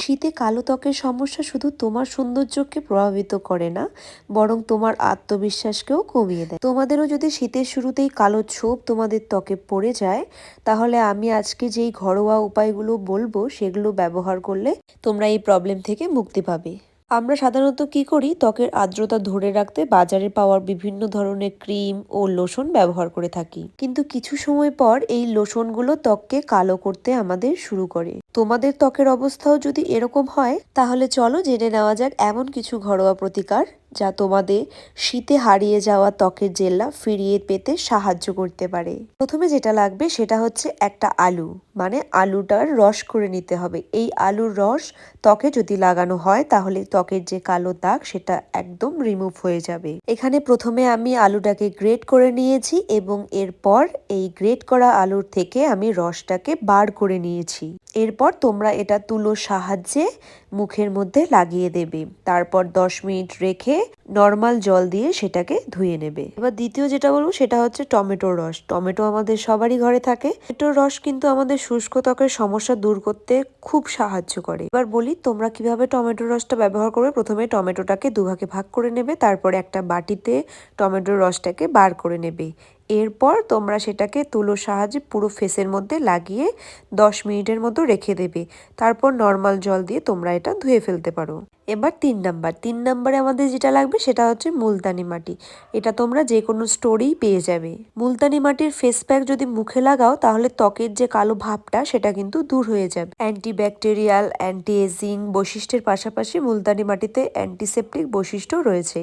শীতে কালো ত্বকের সমস্যা শুধু তোমার সৌন্দর্যকে প্রভাবিত করে না, বরং তোমার আত্মবিশ্বাসকেও কমিয়ে দেয়। তোমাদেরও যদি শীতের শুরুতেই কালো ছোপ তোমাদের ত্বকে পড়ে যায়, তাহলে আমি আজকে যেই ঘরোয়া উপায়গুলো বলব সেগুলো ব্যবহার করলে তোমরা এই প্রবলেম থেকে মুক্তি পাবে। আমরা সাধারণত কি করি? ত্বকের আর্দ্রতা ধরে রাখতে বাজারে পাওয়ার বিভিন্ন ধরনের ক্রিম ও লোশন ব্যবহার করে থাকি। কিন্তু কিছু সময় পর এই লোশনগুলো ত্বককে কালো করতে আমাদের শুরু করে। তোমাদের ত্বকের অবস্থাও যদি এরকম হয়, তাহলে চলো জেনে নেওয়া যাক এমন কিছু ঘরোয়া প্রতিকার যা তোমাদের শীতে হারিয়ে যাওয়া ত্বকের জেল্লা ফিরিয়ে পেতে সাহায্য করতে পারে। প্রথমে যেটা লাগবে সেটা হচ্ছে একটা আলু মানে আলুটার রস করে নিতে হবে। এই আলুর রস ত্বকে যদি লাগানো হয়, তাহলে ত্বকের যে কালো দাগ, সেটা একদম রিমুভ হয়ে যাবে। এখানে প্রথমে আমি আলুটাকে গ্রেট করে নিয়েছি এবং এরপর এই গ্রেট করা আলুর থেকে আমি রসটাকে বার করে নিয়েছি। এরপর তোমরা এটা তুলোর সাহায্যে মুখের মধ্যে লাগিয়ে দেবে। তারপর দশ মিনিট রেখে নর্মাল জল দিয়ে সেটাকে ধুয়ে নেবে। এবার দ্বিতীয় যেটা বলব সেটা হচ্ছে টমেটোর রস। টমেটো আমাদের সবারই ঘরে থাকে। টমেটোর রস কিন্তু আমাদের শুষ্ক ত্বকের সমস্যা দূর করতে খুব সাহায্য করে। এবার বলি, তোমরা কীভাবে টমেটোর রসটা ব্যবহার করবে? প্রথমে টমেটোটাকে দুভাগে ভাগ করে নেবে। তারপরে একটা বাটিতে টমেটোর রসটাকে বার করে নেবে। এরপর তোমরা সেটাকে তুলোর সাহায্যে পুরো ফেসের মধ্যে লাগিয়ে দশ মিনিটের মতো রেখে দেবে। তারপর নর্মাল জল দিয়ে তোমরা এটা ধুয়ে ফেলতে পারো। এবার তিন নাম্বার। তিন নাম্বারে আমাদের যেটা লাগবে সেটা হচ্ছে মুলতানি মাটি। এটা তোমরা যে কোনো স্টোরেই পেয়ে যাবে। মুলতানি মাটির ফেস প্যাক যদি মুখে লাগাও, তাহলে ত্বকের যে কালো ভাবটা, সেটা কিন্তু দূর হয়ে যাবে। অ্যান্টিব্যাকটেরিয়াল অ্যান্টি এজিং বৈশিষ্ট্যের পাশাপাশি মুলতানি মাটিতে অ্যান্টিসেপটিক বৈশিষ্ট্য রয়েছে,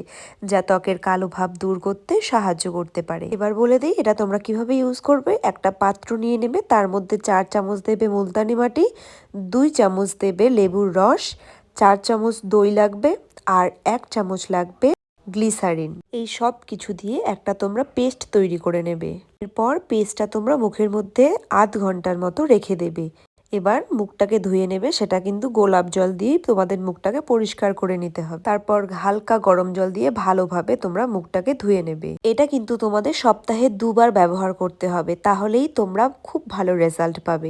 যা ত্বকের কালো ভাব দূর করতে সাহায্য করতে পারে। এবার বলে দিই, এটা তোমরা কীভাবে ইউজ করবে? একটা পাত্র নিয়ে নেবে, তার মধ্যে চার চামচ দেবে মুলতানি মাটি, দুই চামচ দেবে লেবুর রস চার চামচ দই লাগবে আর এক চামচ লাগবে গ্লিসারিন। এই সব কিছু দিয়ে একটা তোমরা পেস্ট তৈরি করে নেবে। এরপর পেস্টটা তোমরা মুখের মধ্যে আধ ঘণ্টার মতো রেখে দেবে। এবার মুখটাকে ধুয়ে নেবে, সেটা কিন্তু গোলাপ জল দিয়ে তোমাদের মুখটাকে পরিষ্কার করে নিতে হবে। তারপর হালকা গরম জল দিয়ে ভালোভাবে তোমরা মুখটাকে ধুয়ে নেবে। এটা কিন্তু তোমাদের সপ্তাহে দুবার ব্যবহার করতে হবে, তাহলেই তোমরা খুব ভালো রেজাল্ট পাবে।